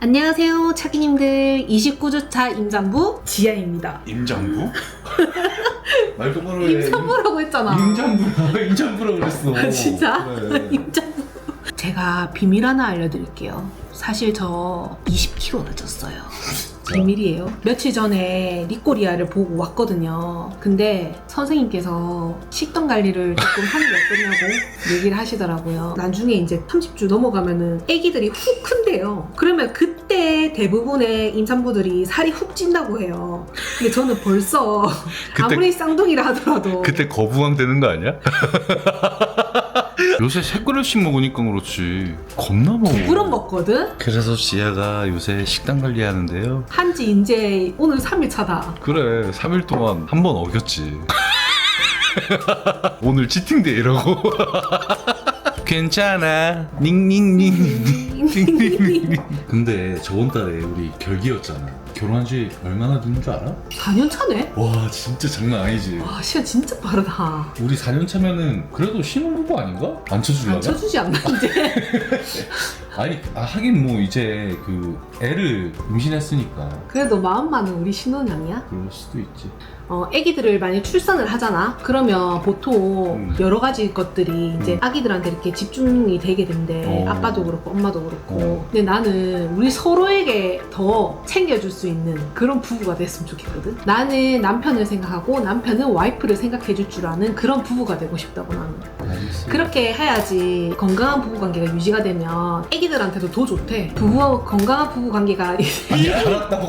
안녕하세요, 차기님들. 29주차 임산부 지아입니다. 임장부? 말 똑바로 해. 임산부라고 했잖아. 임장부라 임장부라 그랬어. 아, 진짜? 그래. 임산부. 제가 비밀 하나 알려드릴게요. 사실 저 20kg나 쪘어요. 비밀이에요. 며칠 전에 리꼬리아를 보고 왔거든요. 근데 선생님께서 식단 관리를 조금 하는 게 어떠냐고 얘기를 하시더라고요. 나중에 이제 30주 넘어가면은 아기들이 훅 큰대요. 그러면 그때 대부분의 임산부들이 살이 훅 찐다고 해요. 근데 저는 벌써 그때- 아무리 쌍둥이라 하더라도 그때 거부감 되는 거 아니야? 요새 세 그릇씩 먹으니까 그렇지. 겁나 먹어. 부끄럼 먹거든? 그래서 지아가 요새 식단 관리하는데요. 한지 이제 오늘 3일 차다. 그래, 3일 동안 한 번 어겼지. 오늘 치팅데이라고. 괜찮아. 닝닝닝. 근데 저번 달에 우리 결기였잖아. 결혼한 지 얼마나 됐는 줄 알아? 4년 차네? 와, 진짜 장난 아니지. 와, 시간 진짜 빠르다. 우리 4년 차면은 그래도 신혼부부 아닌가? 안 쳐주려나? 안 쳐주지 않나, 이제? 아니 아, 하긴 뭐 이제 그 애를 임신했으니까 그래도 마음만은 우리 신혼양이야? 그럴 수도 있지. 어, 아기들을 만약 출산을 하잖아? 그러면 보통 음. 여러 가지 것들이 이제 음. 아기들한테 이렇게 집중이 되게 된대. 어. 아빠도 그렇고, 엄마도 그렇고. 어. 근데 나는 우리 서로에게 더 챙겨줄 수 있는 그런 부부가 됐으면 좋겠거든? 나는 남편을 생각하고 남편은 와이프를 생각해줄 줄 아는 그런 부부가 되고 싶다고 나는. 알겠어. 그렇게 해야지 건강한 부부 관계가 유지가 되면 아기들한테도 더 좋대. 부부 건강한 부부 관계가 아니 알았다고.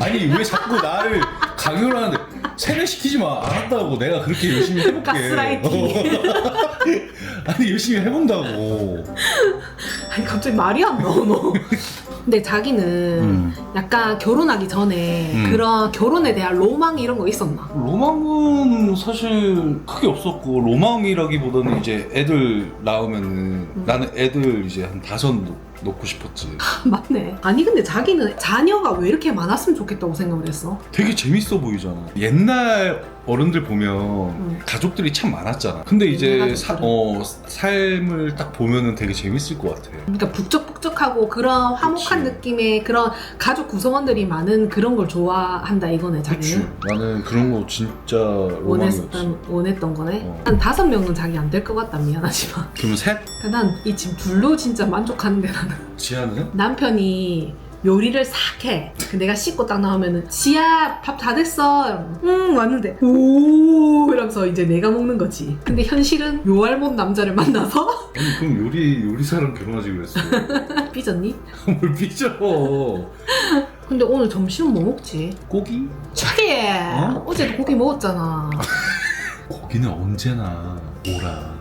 아니 왜 자꾸 나를 강요를 하는데 세뇌시키지 마. 알았다고. 내가 그렇게 열심히 해볼게. 가스라이팅. 어. 아니 열심히 해본다고. 아니 갑자기 말이 안 나와 너. 근데 자기는 음. 약간 결혼하기 전에 음. 그런 결혼에 대한 로망 이런 거 있었나? 로망은 사실 크게 없었고 로망이라기보다는 이제 애들 낳으면 은 나는 애들 이제 한 다섯 놓- 놓고 싶었지. 맞네. 아니 근데 자기는 자녀가 왜 이렇게 많았으면 좋겠다고 생각을 했어? 되게 재밌어 보이잖아. 옛날 어른들 보면 음. 가족들이 참 많았잖아. 근데 이제 옛날 사. 어, 삶을 딱 보면은 되게 재밌을 것 같아. 그러니까 북적북적하고 그런 화목한 그치. 느낌의 그런 가족 구성원들이 많은 그런 걸 좋아한다 이거네 그치. 자기는. 나는 그런 거 진짜 로망이었어. 원했던 원했던 거네. 어. 한 다섯 명은 자기 안 될 것 같다 미안하지만. 그러면 셋? 난이집 둘로 진짜 만족하는데 나는. 지아는? 남편이 요리를 싹 해. 그 내가 씻고 딱 나오면은 지야 밥 다 됐어. 이러면, 응 왔는데 오 이러면서 이제 내가 먹는 거지. 근데 현실은 요알못 남자를 만나서 아니 그럼 요리 요리사랑 결혼하지 그랬어. 삐졌니? 뭘 삐져? 근데 오늘 점심은 뭐 먹지? 고기? 차게 어? 어제도 고기 먹었잖아. 고기는 언제나 오라.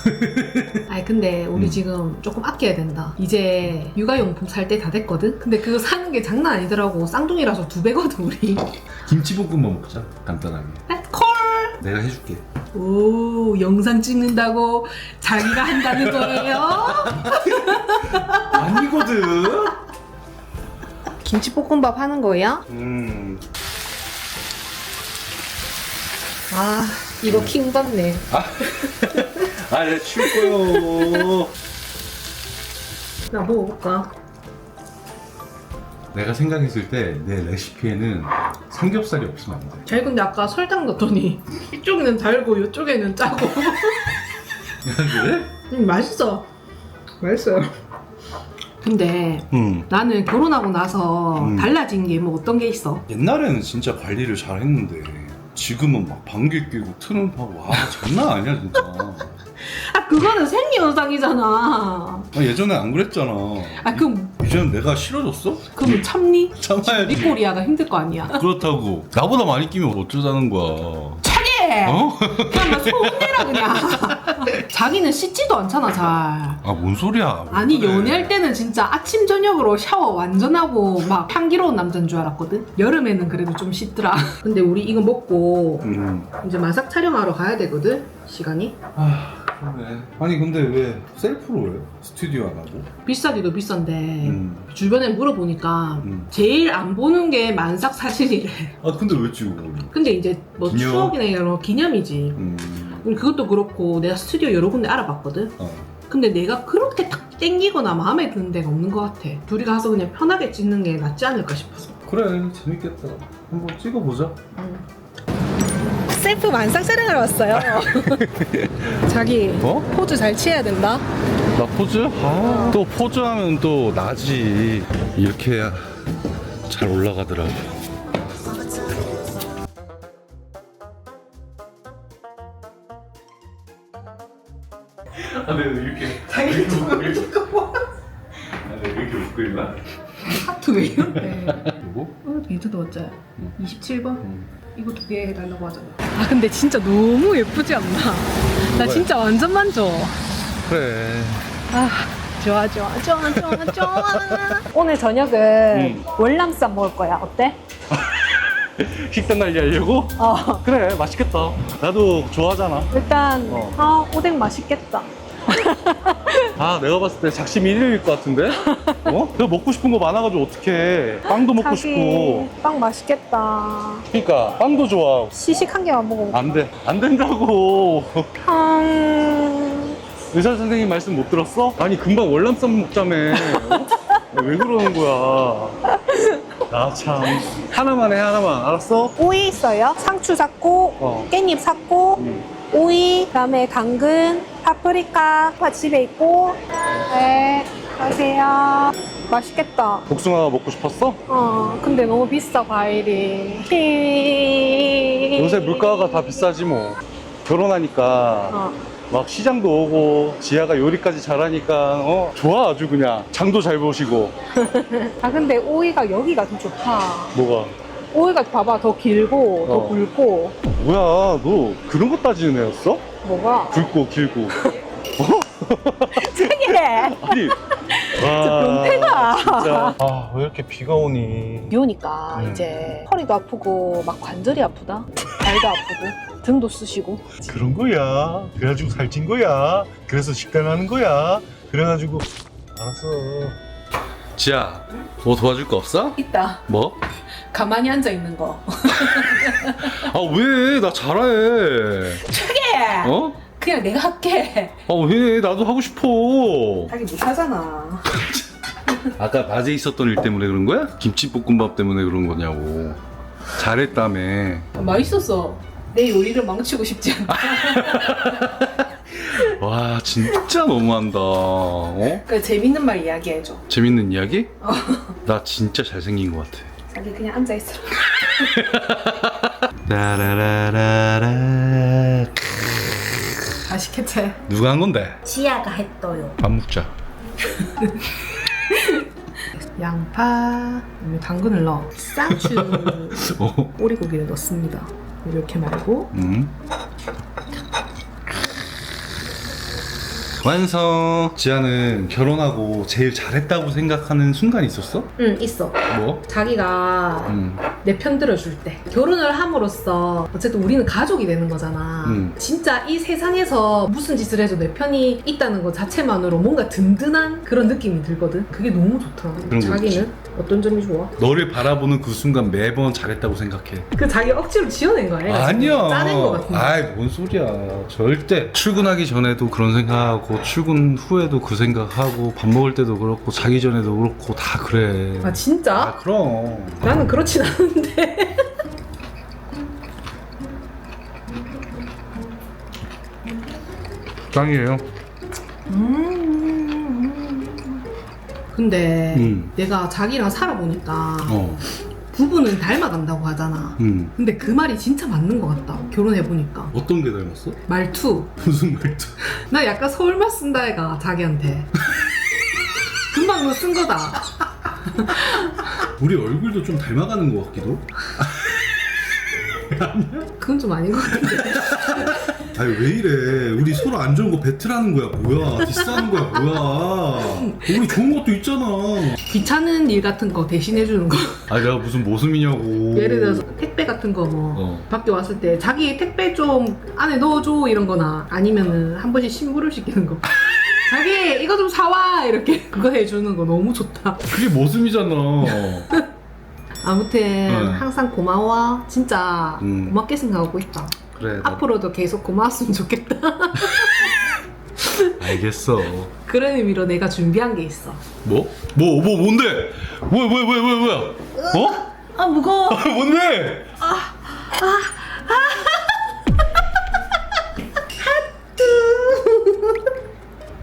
아니 근데 우리 음. 지금 조금 아껴야 된다. 이제 육아용품 살 때 다 됐거든. 근데 그거 사는 게 장난 아니더라고. 쌍둥이라서 두 배거든 우리. 김치볶음밥 먹자. 간단하게. 콜. 내가 해줄게. 오 영상 찍는다고 자기가 한다는 거예요? 아니거든. 김치볶음밥 하는 거예요? 음. 아 이거 킹 받네. 아, 내가 칠 거요. 나 먹어볼까? 내가 생각했을 때 내 레시피에는 삼겹살이 없으면 안 돼. 잘 근데 아까 설탕 넣었더니 이쪽에는 달고 이쪽에는 짜고. 그래? 음, 맛있어. 맛있어요. 근데 응. 나는 결혼하고 나서 음. 달라진 게 뭐 어떤 게 있어? 옛날에는 진짜 관리를 잘 했는데 지금은 막 방귀 뀌고 트름 하고 와 장난 아니야 진짜. 아 그거는 생리현상이잖아. 아, 예전에 안 그랬잖아. 아 그럼 이제는 내가 싫어졌어? 그럼 참니? 참아야지. 리코리아가 힘들 거 아니야. 그렇다고 나보다 많이 끼면 어쩌자는 거야. 차게! 어? 그냥 막 소문내라 그냥. 자기는 씻지도 않잖아 잘. 아 뭔 소리야? 왜 아니 그래. 연애할 때는 진짜 아침 저녁으로 샤워 완전 하고 막 향기로운 남자인 줄 알았거든. 여름에는 그래도 좀 씻더라. 근데 우리 이거 먹고 음. 이제 마삭 촬영하러 가야 되거든. 시간이 아 그러네. 아니 근데 왜 셀프로 해? 스튜디오 안 하고? 비싸기도 비싼데 음. 주변에 물어보니까 음. 제일 안 보는 게 만삭 사진이래. 아 근데 왜 찍어? 근데 이제 뭐 기념? 추억이나 이런 거 기념이지. 음. 우리 그것도 그렇고 내가 스튜디오 여러 군데 알아봤거든. 어. 근데 내가 그렇게 딱 땡기거나 마음에 드는 데가 없는 것 같아. 둘이 가서 그냥 편하게 찍는 게 낫지 않을까 싶어서. 그래 재밌겠다. 한번 찍어보자. 셀프 만상 촬영을 왔어요. 자기 어? 포즈 잘 취해야 된다. 나 포즈? 아, 또 포즈하면 또 나지. 이렇게 해야 잘 올라가더라고. 아, 근데 이렇게 자기 이렇게 웃고 있나? 아, 네, 이렇게 웃고 있나? 하트 왜 이런데? 누구? 어, 비트도 어째? 응. 27번? 응. 이거 두 개 해달라고 하잖아. 아 근데 진짜 너무 예쁘지 않나? 나? 진짜 완전 만져. 그래. 아 좋아 좋아 좋아 좋아 좋아. 오늘 저녁은 응. 월남쌈 먹을 거야. 어때? 식단 관리하려고? 어. 그래, 맛있겠다. 나도 좋아하잖아. 일단 어. 아 오뎅 맛있겠다. 아, 내가 봤을 때 작심 1위일 것 같은데? 어? 내가 먹고 싶은 거 많아가지고 어떡해. 빵도 먹고 싶고. 빵 맛있겠다. 그러니까 빵도 좋아. 시식 한 개만 먹어. 안 돼. 안 된다고. 음... 의사 선생님 말씀 못 들었어? 아니 금방 월남쌈 먹자며. 어? 왜 그러는 거야? 나 참. 하나만 해 하나만. 알았어? 오이 있어요. 상추 샀고 어. 깻잎 샀고 응. 오이 그다음에 당근, 파프리카 다 집에 있고. 네. 가세요. 맛있겠다. 복숭아 먹고 싶었어? 어, 근데 너무 비싸 과일이. 히... 요새 물가가 다 비싸지 뭐. 결혼하니까 어. 막 시장도 오고 지아가 요리까지 잘하니까 어 좋아 아주 그냥 장도 잘 보시고 아 근데 오이가 여기가 더 좋다. 뭐가 오이가 봐봐 더 길고 더 어. 굵고 뭐야 너 그런 거 따지는 애였어? 뭐가? 굵고 길고 되게 아니 와 변태다. 진짜 아왜 이렇게 비가 오니 비 오니까 음. 이제 허리도 아프고 막 관절이 아프다. 발도 아프고 등도 쑤시고. 그런 거야. 그래가지고 살찐 거야. 그래서 식단하는 거야. 그래가지고 알았어. 지아 뭐 도와줄 거 없어? 있다. 뭐? 가만히 앉아 있는 거. 아 왜 나 잘해 최게. 어? 그냥 내가 할게. 아 왜 나도 하고 싶어 자기 못하잖아. 아까 낮에 있었던 일 때문에 그런 거야? 김치볶음밥 때문에 그런 거냐고 잘했다며 맛있었어. 내 요리를 망치고 싶지 않다. 와 진짜 너무한다 어? 그 재밌는 말 이야기해줘. 재밌는 이야기? 나 진짜 잘생긴 것 같아 자기 그냥 앉아 있어. 라라라라라 맛있겠지? 누가 한 건데? 지아가 했어요. 밥 먹자 양파, 그다음에 당근을 넣어. 쌍추, 어? 오리고기를 넣습니다. 이렇게 말고 음. 완성 지아는 결혼하고 제일 잘했다고 생각하는 순간이 있었어? 응 있어. 뭐? 자기가 음. 내 편 들어줄 때 결혼을 함으로써 어쨌든 우리는 가족이 되는 거잖아 음. 진짜 이 세상에서 무슨 짓을 해도 내 편이 있다는 것 자체만으로 뭔가 든든한 그런 느낌이 들거든 그게 너무 좋더라 그런 거 자기는 어떤 점이 좋아? 너를 바라보는 그 순간 매번 잘했다고 생각해 그 자기 억지로 지어낸 거야 얘가. 아니야. 짜낸 거 같은데 아이 뭔 소리야. 절대 출근하기 전에도 그런 생각하고 출근 후에도 그 생각하고 밥 먹을 때도 그렇고 자기 전에도 그렇고 다 그래. 아 진짜? 아, 그럼. 나는 그렇진 않은데 짱이에요. 근데 음. 내가 자기랑 살아보니까 어. 부부는 닮아간다고 하잖아 음. 근데 그 말이 진짜 맞는 것 같다 결혼해보니까 어떤 게 닮았어? 말투 무슨 말투? 나 약간 서울말 쓴다 애가 자기한테 금방 너쓴 거다 우리 얼굴도 좀 닮아가는 것 같기도. 그건 좀 아닌 것 같은데 아니 왜 이래? 우리 서로 안 좋은 거 배틀하는 거야 뭐야? 디스하는 거야 뭐야? 우리 좋은 것도 있잖아. 귀찮은 일 같은 거 대신해 주는 거 아 내가 무슨 모습이냐고. 예를 들어서 택배 같은 거 뭐 어. 밖에 왔을 때 자기 택배 좀 안에 넣어줘 이런 거나 아니면은 한 번씩 신고를 시키는 거 자기 이거 좀 사와 이렇게 그거 해주는 거 너무 좋다 그게 모습이잖아. 아무튼 응. 항상 고마워 진짜 음. 고맙게 생각하고 있다 그래. 나- 앞으로도 계속 고마웠으면 좋겠다 아 알겠어. 그런 의미로 내가 준비한 게 있어. 뭐? 뭐, 뭐, 뭔데? 뭐야, 뭐야, 뭐야, 뭐야, 뭐야? 어? 아 무거워. 뭔데? 아